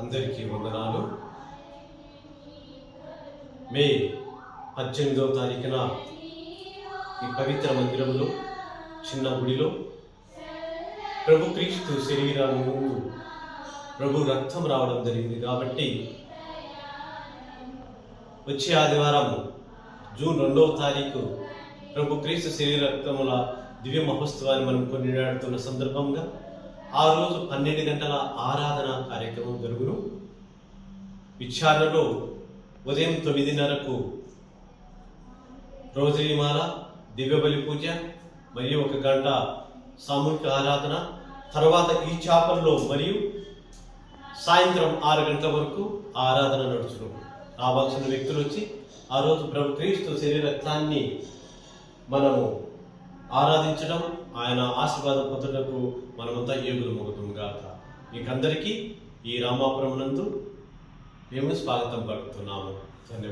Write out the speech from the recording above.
అందరికీ వందనాలు. మే పద్దెనిమిదవ తారీఖున ఈ పవిత్ర మందిరంలో చిన్న గుడిలో ప్రభు క్రీస్తు శరీరము ముందు ప్రభు రక్తం రావడం జరిగింది కాబట్టి వచ్చే ఆదివారం జూన్ రెండవ తారీఖు ప్రభు క్రీస్తు శరీర రక్తముల దివ్య మహోత్సవాన్ని మనం కొనియాడుతున్న సందర్భంగా ఆ రోజు పన్నెండు గంటల ఆరాధన కార్యక్రమం జరుగును. విచారణలో ఉదయం తొమ్మిదిన్నరకు రోజుమాల దివ్య బలి పూజ మరియు ఒక గంట సామూహిక ఆరాధన తర్వాత ఈ చాపల్లో మరియు సాయంత్రం ఆరు గంటల వరకు ఆరాధన నడుచును. రావాల్సిన వ్యక్తులు వచ్చి ఆ రోజు ప్రభు క్రీస్తు శరీర రక్తాన్ని మనము ఆరాధించడం ఆయన ఆశీర్వాదం పొందటకు మనమంతా ఏగులు మొగుతుంగాక మీకందరికీ ఈ రామాపురం నందు మేము స్వాగతం పలుకుతున్నాము. ధన్యవాదాలు.